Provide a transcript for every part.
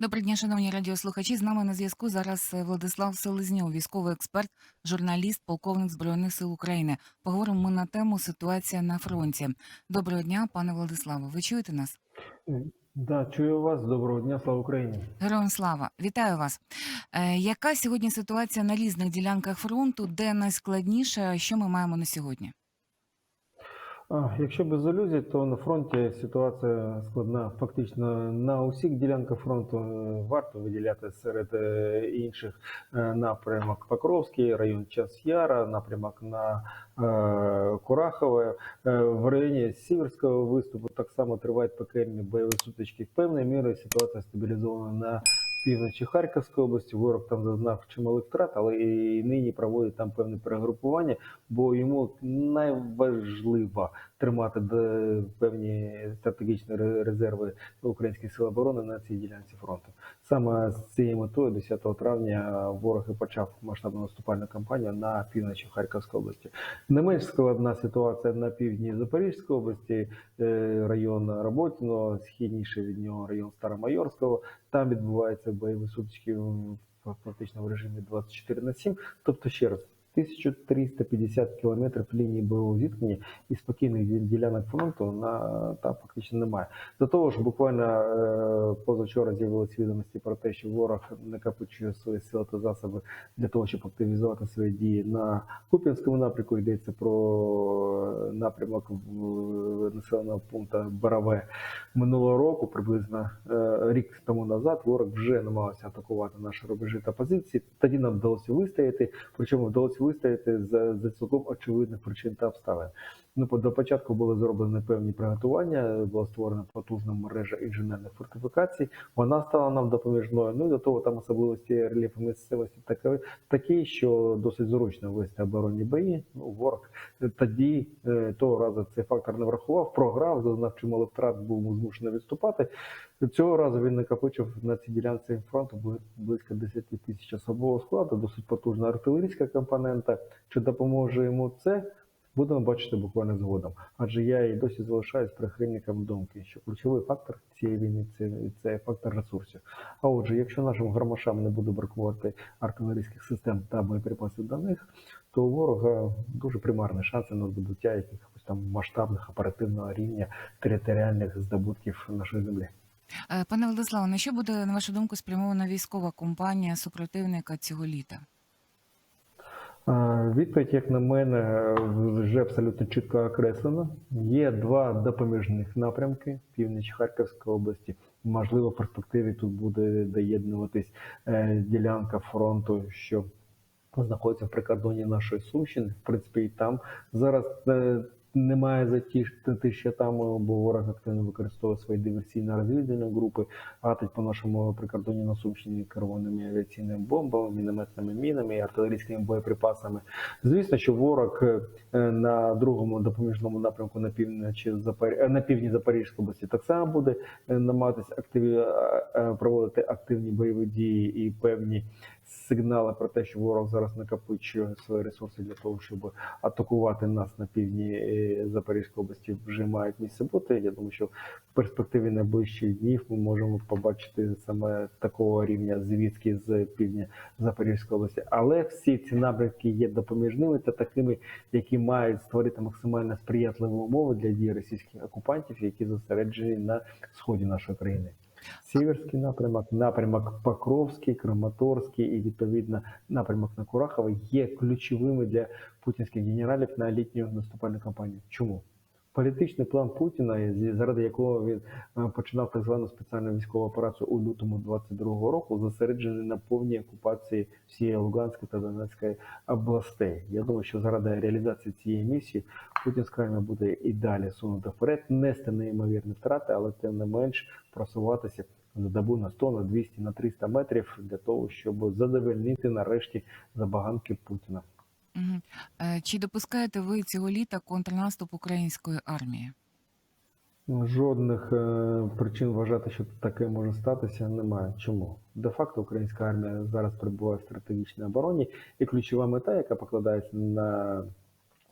Доброго дня, шановні радіослухачі. З нами на зв'язку зараз е, Владислав Селезньов, військовий експерт, журналіст, полковник Збройних сил України. Поговоримо ми на тему ситуація на фронті. Доброго дня, пане Владиславе. Ви чуєте нас? Да, чую вас. Доброго дня, слава Україні. Героям слава! Вітаю вас. Е, яка сьогодні ситуація на різних ділянках фронту? Де найскладніше? Що ми маємо на сьогодні? Якщо без алюзій, то на фронті ситуація складна фактично на усіх ділянках фронту. Е, Варто виділяти серед е, інших е, напрямок Покровський, район Час Яра, напрямок на Курахове. В районі Сіверського виступу так само тривають пекельні бойові сутички. Певною мірою ситуація стабілізована на півночі Харківської області. Ворог там зазнав чималих втрат, але і нині проводить там певне перегрупування, бо йому найважливо тримати певні стратегічні ре- резерви українських сил оборони на цій ділянці фронту. Саме з цією метою 10 травня ворог і почав масштабну наступальну кампанію на півночі Харківської області. Не менш складна ситуація на півдні Запорізької області, е, район Роботіно, східніше від нього район Старомайорського. Там відбуваються бойові сутички фактично в режимі 24 на 7. Тобто ще раз. 1350 кілометрів лінії бойового зіткнення і спокійних ділянок фронту на там фактично немає. До того ж, буквально е, позавчора з'явилися відомості про те, що ворог накопичує свої сили та засоби для того, щоб активізувати свої дії на Куп'янському напрямку. Йдеться про е, напрямок населеного пункту Борове минулого року, приблизно е, рік тому назад. Ворог вже намагався атакувати наші рубежі та позиції. Тоді нам вдалося вистояти, причому вдалося вистояти за, за цілком очевидних причин та обставин. Ну, до початку були зроблені певні приготування, була створена потужна мережа інженерних фортифікацій. Вона стала нам допоміжною. Ну і до того там особливості рельєфу місцевості такі, такі, що досить зручно вести оборонні бої. Ну, ворог тоді е, того разу цей фактор не врахував, програв, зазнав чимало втрат, був змушений відступати. Цього разу він накопичив на цій ділянці фронту бли- близько 10 тисяч особового складу, досить потужна артилерійська компонента. Чи допоможе йому це? Будемо бачити буквально згодом. Адже я і досі залишаюсь прихильником думки, що ключовий фактор цієї війни це, це фактор ресурсів. А отже, якщо нашим гармашам не буде бракувати артилерійських систем та боєприпасів до них, то у ворога дуже примарні шанси на здобуття якихось там масштабних оперативного рівня територіальних здобутків нашої землі. Е, Пане Владиславе, на що буде, на вашу думку, спрямована військова компанія супротивника цього літа? Відповідь, як на мене, вже абсолютно чітко окреслена. Є два допоміжних напрямки північ Харківської області. Можливо, в перспективі тут буде доєднуватись е, ділянка фронту, що знаходиться в прикордоні нашої Сумщини. В принципі, і там зараз е, немає затішти, що там, е, бо ворог активно використовує свої диверсійно-розвідувальні групи, гатить по нашому прикордоні на Сумщині керованими авіаційними бомбами, мінометними мінами, артилерійськими боєприпасами. Звісно, що ворог е, на другому допоміжному напрямку на півночі е, на півдні Запорізької області так само буде намагатися активі... проводити активні бойові дії і певні сигнали про те, що ворог зараз накопичує свої ресурси для того, щоб атакувати нас на півдні е, Запорізької області, вже мають місце бути. Я думаю, що в перспективі найближчих днів ми можемо побачити саме такого рівня звідки з півдня Запорізької області. Але всі ці напрямки є допоміжними та такими, які мають створити максимально сприятливі умови для дій російських окупантів, які зосереджені на сході нашої країни. Сіверський напрямок, напрямок Покровський, Краматорський і відповідно напрямок на Курахове є ключовими для путінських генералів на літню наступальну кампанію. Чому? Політичний план Путіна, заради якого він е, починав так звану спеціальну військову операцію у лютому 22-го року, зосереджений на повній окупації всієї Луганської та Донецької областей. Я думаю, що заради реалізації цієї місії путінська армія буде і далі сунути вперед, нести неймовірні втрати, але тим не менш просуватися за добу на 100, на 200, на 300 метрів для того, щоб задовольнити нарешті забаганки Путіна. Угу. Чи допускаєте ви цього літа контрнаступ української армії? Жодних е, причин вважати, що таке може статися, немає. Чому? Де-факто українська армія зараз перебуває в стратегічній обороні, і ключова мета, яка покладається на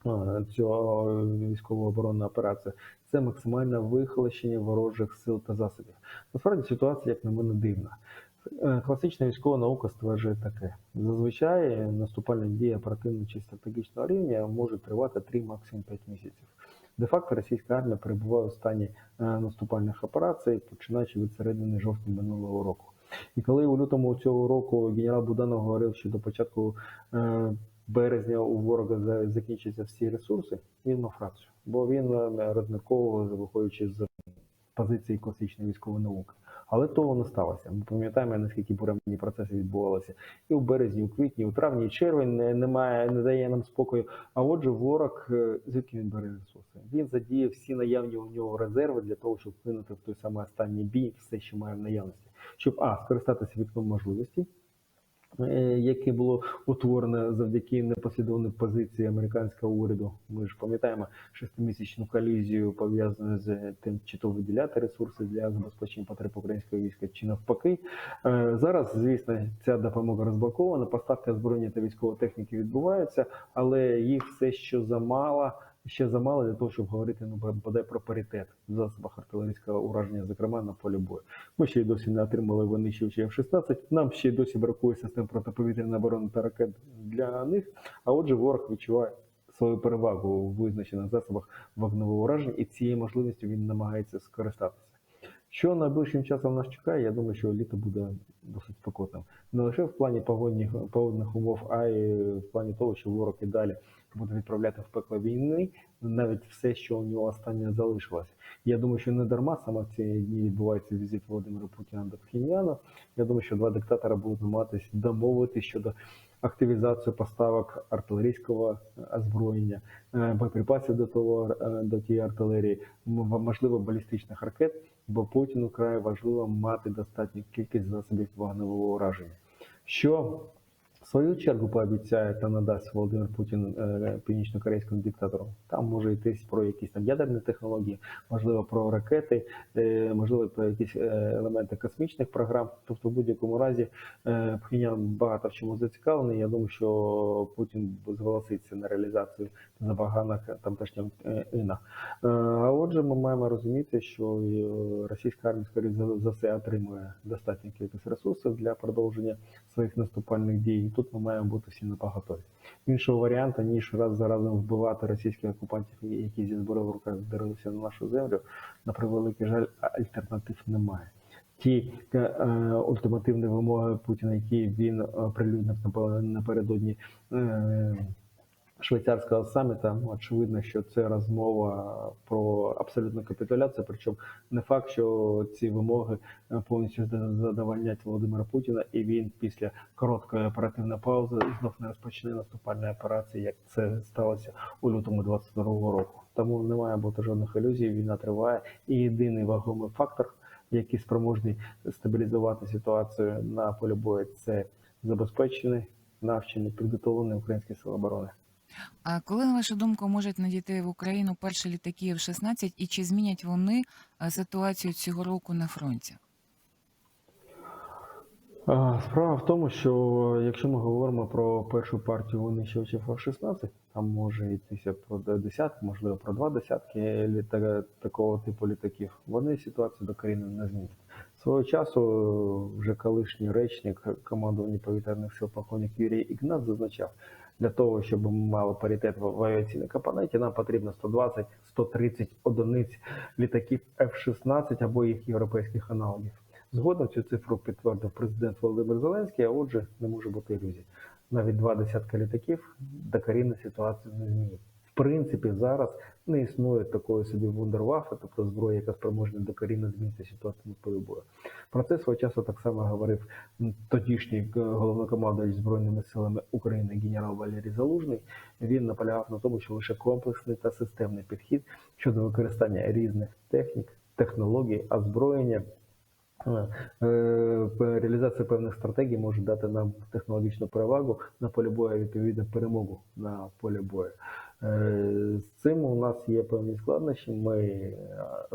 е, цього військово-оборонної операції, це максимальне вихолощення ворожих сил та засобів. Насправді ситуація, як на мене, дивна. Е, Класична військова наука стверджує таке: зазвичай наступальна дія оперативного чи стратегічного рівня може тривати 3 максимум 5 місяців. Де-факто російська армія перебуває у стані е, наступальних операцій, починаючи від середини жовтня минулого року. І коли у лютому цього року генерал Буданов говорив, що до початку е, березня у ворога закінчаться всі ресурси, він мав рацію, бо він розмірковував, виходячи з позиції класичної військової науки. Але того не сталося. Ми пам'ятаємо, наскільки буремні процеси відбувалися і у березні, у квітні, у травні, і червень не, немає, не дає нам спокою. А отже, ворог е, звідки він бере ресурси? Він задіяв всі наявні у нього резерви для того, щоб вплинути в той самий останній бій все, що має в наявності, щоб а скористатися вікном можливостей. Е, Яке було утворене завдяки непослідовній позиції американського уряду. Ми ж пам'ятаємо шестимісячну колізію пов'язану з тим, чи то виділяти ресурси для забезпечення потреб українського війська, чи навпаки. Е, Зараз, звісно, ця допомога розблокована, поставки озброєння та військової техніки відбуваються, але їх все ще замало. Ще замало для того, щоб говорити ну бодай про паритет в засобах артилерійського ураження, зокрема на полі бою. Ми ще й досі не отримали винищувачі F-16, Нам ще й досі бракує систем протиповітряної оборони та ракет для них. А отже, ворог відчуває свою перевагу у визначених засобах вогневого ураження, і цією можливістю він намагається скористатися. Що найближчим часом нас чекає, я думаю, що літо буде досить спекотним. Не лише в плані погодних, погодних умов, а й в плані того, що ворог і далі буде відправляти в пекло війни навіть все, що у нього останнє залишилось. Я думаю, що не дарма саме в ці дні відбувається візит Володимира Путіна до Пхеньяна. Я думаю, що два диктатора будуть намагатися домовитися щодо активізації поставок артилерійського озброєння, е, боєприпасів до того е, до тієї артилерії, можливо, балістичних ракет, бо Путіну край важливо мати достатню кількість засобів вогневого ураження. Що в свою чергу пообіцяє та надасть Володимир Путін е, північно-корейському диктатору. Там може йтись про якісь там ядерні технології, можливо, про ракети, е, можливо, про якісь е, елементи космічних програм. Тобто, в будь-якому разі Пхеньян багато в чому зацікавлений. Я думаю, що Путін зголоситься на реалізацію забаганок тамтешнього е, іна. Е, А отже, ми маємо розуміти, що е, російська армія скоріше за- все отримує достатню кількість ресурсів для продовження своїх наступальних дій. І тут ми маємо бути всі на. Іншого варіанту, ніж раз за разом вбивати російських окупантів, які зі зброю в руках вдарилися на нашу землю, на превеликий жаль, альтернатив немає. Ті е, е, ультимативні вимоги Путіна, які він оприлюднив напе- напередодні е, швейцарського саміта, очевидно, що це розмова про абсолютну капітуляцію. Причому не факт, що ці вимоги е, повністю задовольнять Володимира Путіна, і він після короткої оперативної паузи знов не розпочне наступальної операції, як це сталося у лютому 22-го року. Тому не має бути жодних ілюзій. Війна триває, і єдиний вагомий фактор, який спроможний стабілізувати ситуацію на полі бою, це забезпечені, навчені, підготовлені українські сили оборони. А коли, на вашу думку, можуть надійти в Україну перші літаки F-16 і чи змінять вони е, ситуацію цього року на фронті? Справа в тому, що якщо ми говоримо про першу партію винищувачів F-16, там може йтися про десятки, можливо, про два десятки літа... такого типу літаків. Вони ситуацію докорінно не змінять. Свого часу вже колишній речник командування повітряних сил полковник Юрій Ігнат зазначав, для того, щоб ми мали паритет в в авіаційній компоненті, нам потрібно 120-130 одиниць літаків F-16 або їх європейських аналогів. Згодом цю цифру підтвердив президент Володимир Зеленський, а отже, не може бути ілюзій. Навіть два десятка літаків докорінно ситуацію не змінить. Принципі, зараз не існує такої собі вундервафи, тобто зброї, яка спроможна докорінно змінити ситуацію на полі бою. Про це свого часу так само говорив тодішній е, головнокомандувач Збройними силами України генерал Валерій Залужний. Він наполягав на тому, що лише комплексний та системний підхід щодо використання різних технік, технологій, озброєння Е, е, Реалізація певних стратегій може дати нам технологічну перевагу на полі бою, відповідно перемогу на полі бою. Е, З цим у нас є певні складнощі. Ми е,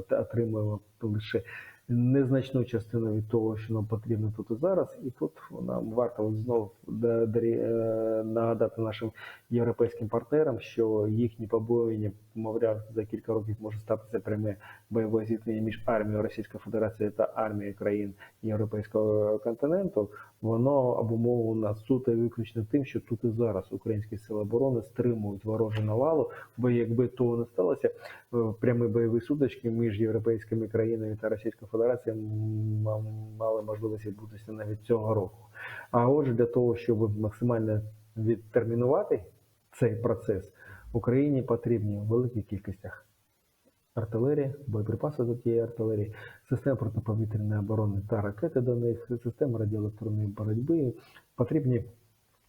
отримуємо лише незначну частину від того, що нам потрібно тут і зараз. І тут нам варто знову е, нагадати нашим європейським партнерам, що їхні побоювання, мовляв, за кілька років може статися пряме бойове зіткнення між армією Російської Федерації та армією країн Європейського континенту. Воно обумовлено суто і виключно тим, що тут і зараз українські сили оборони стримують ворожу навалу. Бо якби того не сталося, е, прямі бойові сутички між європейськими країнами та Російською Федерацією мали можливість відбутися навіть цього року. А отже, для того, щоб максимально відтермінувати цей процес, Україні потрібні в великих кількостях артилерії, боєприпаси до тієї артилерії, система протиповітряної оборони та ракети до них, система радіоелектронної боротьби, потрібні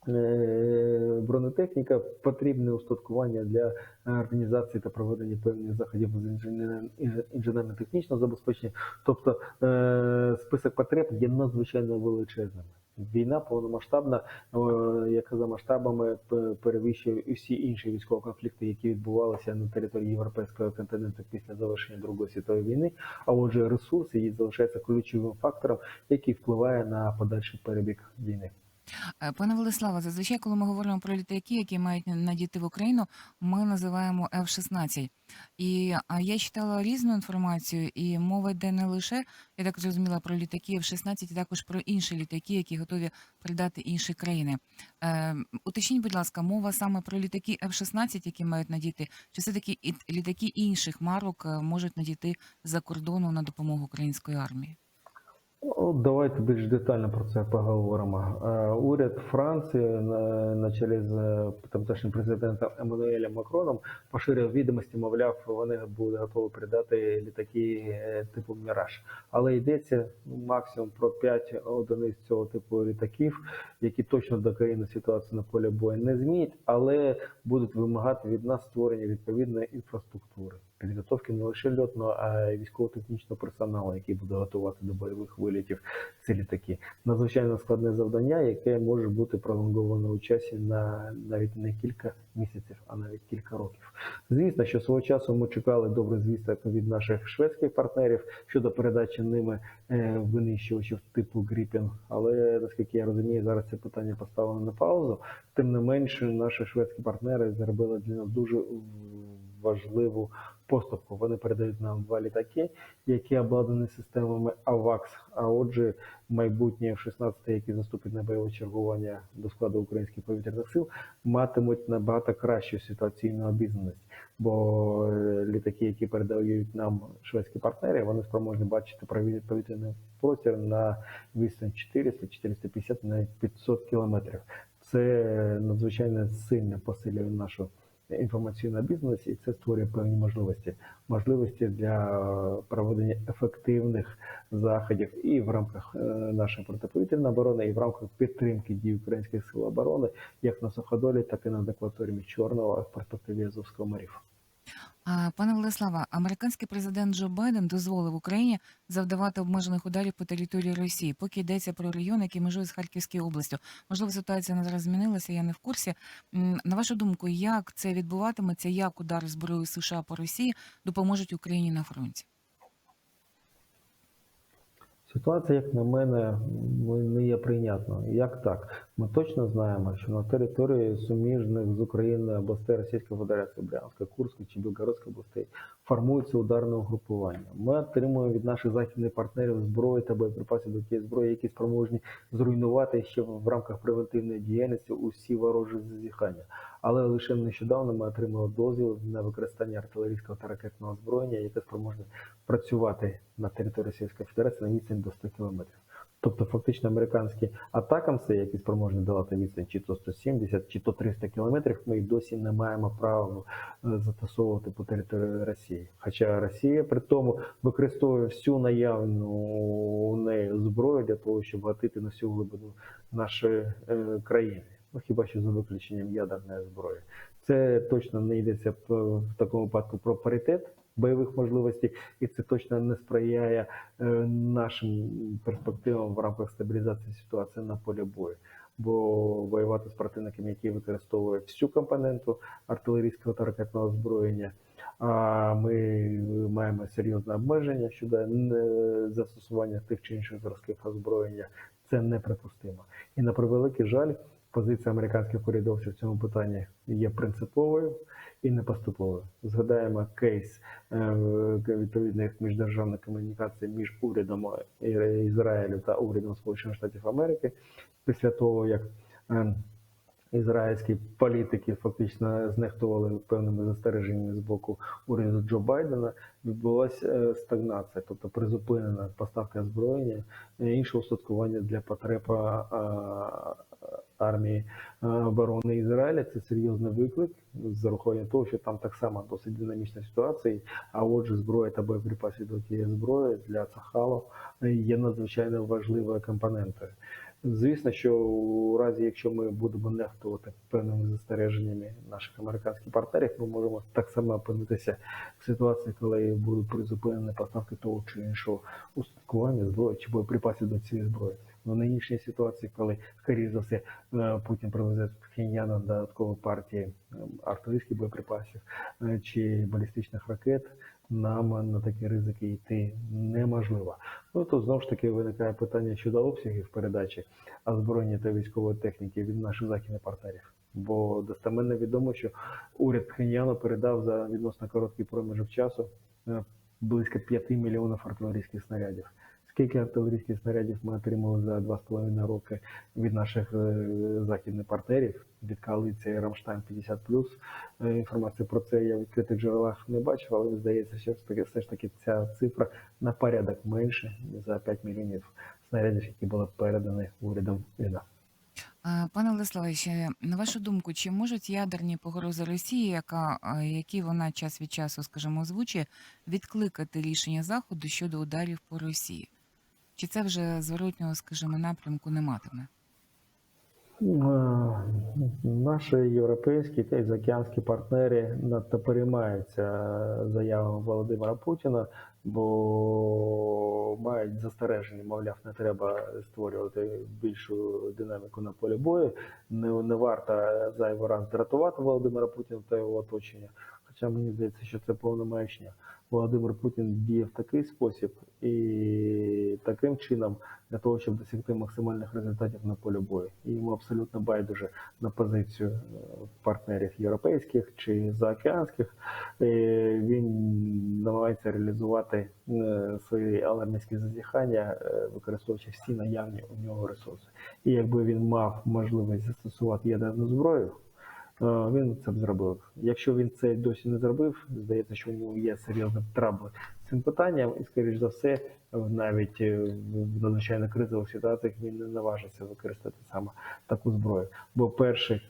е, бронетехніка, потрібне устаткування для організації та проведення певних заходів з інженерно-технічного забезпечення. Тобто е, список потреб є надзвичайно величезним. Війна повномасштабна, е, яка за масштабами перевищує усі інші військові конфлікти, які відбувалися на території європейського континенту після завершення Другої світової війни. А отже, ресурси її залишається ключовим фактором, який впливає на подальший перебіг війни. Е, Пане Владиславе, зазвичай, коли ми говоримо про літаки, які мають надійти в Україну, ми називаємо F-16. І я читала різну інформацію, і мова йде не лише, я так зрозуміла, про літаки F-16, а також про інші літаки, які готові передати інші країни. Е, уточніть, будь ласка, мова саме про літаки F-16, які мають надійти, чи все-таки літаки інших марок е, можуть надійти за кордону на допомогу української армії? Ну, Давайте більш детально про це поговоримо. Е, Уряд Франції на, на чолі з е, тамтешнім президентом Еммануелем Макроном поширив відомості, мовляв, вони будуть готові передати літаки е, типу Міраж. Але йдеться максимум про 5 одиниць цього типу літаків, які точно докорінну ситуацію на полі бою не змінять, але будуть вимагати від нас створення відповідної інфраструктури. Підготовки не лише льотного, а й військово-технічного персоналу, який буде готувати до бойових вилітів ці літаки. Надзвичайно складне завдання, яке може бути пролонговане у часі на навіть не кілька місяців, а навіть кілька років. Звісно, що свого часу ми чекали добре звісток від наших шведських партнерів щодо передачі ними е, винищувачів типу Гріпін. Але наскільки я розумію, зараз це питання поставлено на паузу. Тим не менше, наші шведські партнери зробили для нас дуже важливу поступку. Вони передають нам два літаки, які обладнані системами AVAX. А отже, майбутнє F-16, які заступить на бойове чергування до складу українських повітряних сил, матимуть набагато кращу ситуаційну обізнаність. Бо е, літаки, які передають нам шведські партнери, вони спроможні бачити повітряний простір на відстань 400, 450, навіть 500 кілометрів. Це надзвичайно сильно посилює нашу інформаційну бізнесу, і це створює певні можливості. Можливості для е, проведення ефективних заходів і в рамках е, нашої протиповітряної оборони, і в рамках підтримки дій українських сил оборони, як на суходолі, так і на акваторіями Чорного, в перспективі Азовського морів. Пане Владислава, американський президент Джо Байден дозволив Україні завдавати обмежених ударів по території Росії, поки йдеться про регіон, який межує з Харківською областю. Можливо, ситуація на зараз змінилася, я не в курсі. На вашу думку, як це відбуватиметься, як удари зброї США по Росії допоможуть Україні на фронті? Ситуація, як на мене, не є прийнятною. Як так? Ми точно знаємо, що на території суміжних з Україною областей Російської Федерації, Брянська, Курська чи Білгородська областей формується ударне угрупування. Ми отримуємо від наших західних партнерів зброю та боєприпасів до тієї зброї, які спроможні зруйнувати ще в рамках превентивної діяльності усі ворожі зазіхання. Але лише нещодавно ми отримали дозвіл на використання артилерійського та ракетного озброєння, яке спроможне працювати на території Російської Федерації на відстань до 100 кілометрів. Тобто, фактично, американські атакамси, які спроможні давати відстань чи то 170, чи то 300 кілометрів, ми й досі не маємо права е, застосовувати по території Росії. Хоча Росія при тому використовує всю наявну у неї зброю для того, щоб гатити на всю глибину нашої е, країни. Ну хіба що за виключенням ядерної зброї. Це точно не йдеться в такому випадку про паритет бойових можливостей, і це точно не сприяє е, нашим перспективам в рамках стабілізації ситуації на полі бою. Бо воювати з противниками, які використовують всю компоненту артилерійського та ракетного озброєння, А ми маємо серйозне обмеження щодо е, застосування тих чи інших зразків озброєння. Це неприпустимо. І на превеликий жаль, позиція американських урядовців в цьому питанні є принциповою і непоступовою. Згадаємо кейс е, відповідних міждержавних комунікацій між урядом Ізраїлю та урядом Сполучених Штатів Америки після того, як е, ізраїльські політики фактично знехтували певними застереженнями з боку уряду Джо Байдена, відбулася е, стагнація, тобто призупинена поставка озброєння інше устаткування для потреб армії оборони Ізраїля. Це серйозний виклик з урахуванням того, що там так само досить динамічна ситуація. А отже, зброя та боєприпаси до тієї зброї для Сахалу є надзвичайно важливою компонентою. Звісно, що у разі, якщо ми будемо нехтувати певними застереженнями наших американських партнерів, ми можемо так само опинитися в ситуації, коли будуть призупинені поставки того чи іншого устаткування зброї чи боєприпасів до цієї зброї. В нинішній ситуації, коли, скоріш за все, е, Путін привезе в Пхеньян додаткові партії е, артилерійських боєприпасів е, чи балістичних ракет, нам на такі ризики йти неможливо. Ну тут знову ж таки виникає питання щодо обсягів передачі озброєння та військової техніки від наших західних партнерів. Бо достеменно відомо, що уряд Пхеньяну передав за відносно короткий проміжок часу близько 5 мільйонів артилерійських снарядів. Скільки артилерійських снарядів ми отримали за 2,5 роки від наших е, західних партнерів, від коаліції Рамштайн 50 Е, Інформацію про це я в відкритих джерелах не бачив, але здається, що все ж таки- ця цифра на порядок менше за 5 мільйонів снарядів, які були передані урядом ІРА. Е, Пане Владиславовичу, на вашу думку, чи можуть ядерні погрози Росії, яка, які вона час від часу, скажімо, озвучує, відкликати рішення Заходу щодо ударів по Росії? Чи це вже зворотнього, скажімо, напрямку не матиме? Е, Наші європейські та й партнери надто переймаються заявами Володимира Путіна, бо мають застереження, мовляв, не треба створювати більшу динаміку на полі бою. Не, не варто зайвий раз дратувати Володимира Путіна та його оточення. Хоча мені здається, що це повна. Володимир Путін діє в такий спосіб і таким чином для того, щоб досягти максимальних результатів на полі бою. І йому абсолютно байдуже на позицію е, партнерів європейських чи заокеанських. Е, Він намагається реалізувати е, свої алармійські зазіхання, використовуючи всі наявні у нього ресурси. І якби він мав можливість застосувати ядерну зброю. Е, Він це б зробив. Якщо він це досі не зробив, здається, що у нього є серйозні трабли з цим питанням, і, скоріш за все, навіть е, в надзвичайно кризових ситуаціях він не наважиться використати саме таку зброю. Бо перші м,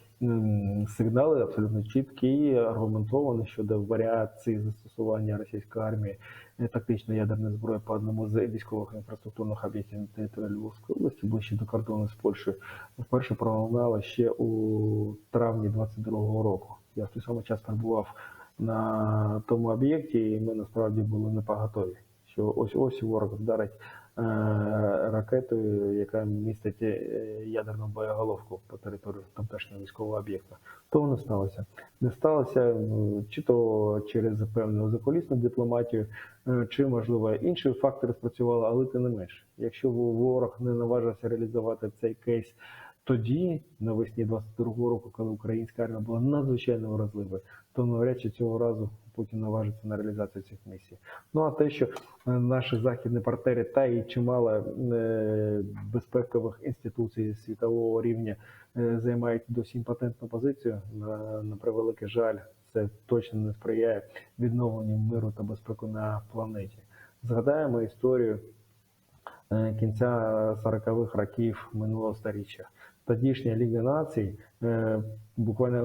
сигнали абсолютно чіткі і аргументовані щодо варіації застосування російської армії е, тактичної ядерної зброї по одному з військових інфраструктурних об'єктів на території Львовської області, ближче до кордону з Польщею, вперше пролунала ще у травні 22-го року. Я в той самий час перебував на тому об'єкті, і ми насправді були не поготові. Що ось ось ворог вдарить ракетою, яка містить е, ядерну боєголовку по території тамтешнього військового об'єкта. То не сталося. Не сталося чи то через певну закулісну дипломатію, е, чи можливо інші фактори спрацювали, але тим не менш, якщо ворог не наважився реалізувати цей кейс тоді, навесні 22-го року, коли українська армія була надзвичайно вразливою, то навряд чи цього разу Путін наважиться на реалізацію цих місій. Ну а те, що е, наші західні партнери та і чимало е, безпекових інституцій світового рівня е, займають досі імпотентну позицію, на, превеликий жаль, це точно не сприяє відновленню миру та безпеки на планеті. Згадаємо історію кінця 40-х років минулого сторіччя. Тодішня Ліга націй буквально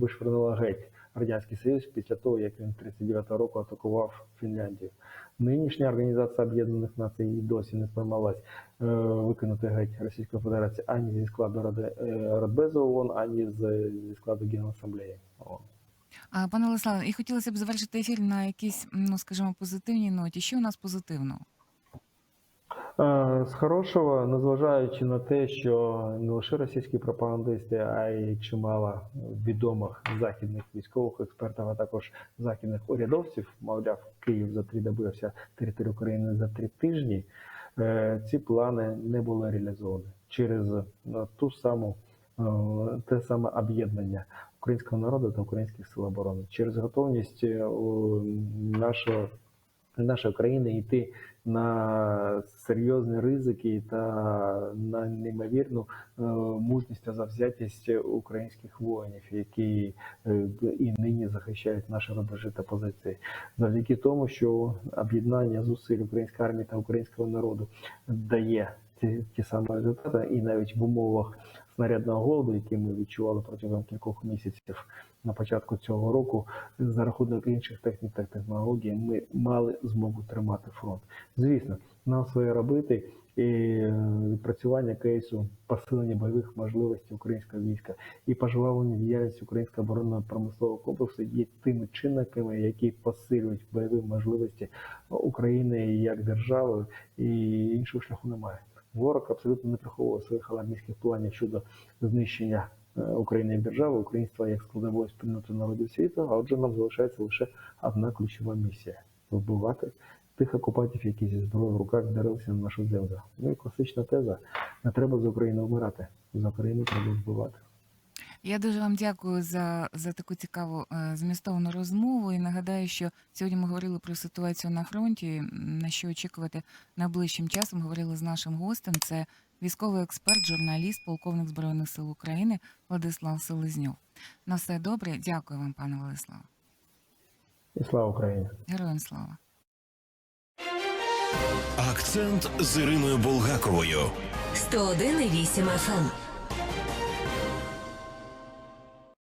вишвернула геть Радянський Союз після того, як він 39-го року атакував Фінляндію. Нинішня Організація Об'єднаних Націй і досі не спромоглась е, викинути геть Російської Федерації ані зі складу Ради е, Радбезу ООН, ані з, зі складу Генасамблеї ООН. Пане Владиславе, і хотілося б завершити ефір на якійсь, ну скажімо, позитивній ноті. Що у нас позитивного? Е, З хорошого, незважаючи на те, що не лише російські пропагандисти, а й чимало відомих західних військових експертів, а також західних урядовців, мовляв, Київ за три доби, а вся територія України за три тижні. е, Ці плани не були реалізовані через е, ту саму те саме об'єднання українського народу та українських сил оборони, через готовність нашого нашої країни йти на серйозні ризики та на неймовірну е, мужність та завзятість українських воїнів, які е, і нині захищають наші рубежі та позиції, завдяки тому, що об'єднання зусиль української армії та українського народу дає ті, ті самі результати, і навіть в умовах снарядного голоду, який ми відчували протягом кількох місяців на початку цього року, за рахунок інших технік та технологій, ми мали змогу тримати фронт. Звісно, нам своє робити і відпрацювання кейсу посилення бойових можливостей українського війська і пожвавлення діяльності українського оборонного промислового комплексу є тими чинниками, які посилюють бойові можливості України як держави, і іншого шляху немає. Ворог абсолютно не приховує своїх аlarмістських планів щодо знищення України як держави, українства як складової спільноти народів світу. А отже, нам залишається лише одна ключова місія вбивати тих окупантів, які зі зброєю в руках вдарилися на нашу землю. Ну і класична теза: не треба з України вмирати, за Україну треба вбивати. Я дуже вам дякую за, за таку цікаву е, змістовну розмову. І нагадаю, що сьогодні ми говорили про ситуацію на фронті. На що очікувати найближчим часом. Говорили з нашим гостем. Це військовий експерт, журналіст, полковник збройних сил України Владислав Селезньов. На все добре. Дякую вам, пане Владиславе. І слава Україні! Героям слава. Акцент з Іриною Булгаковою. 101,8 FM.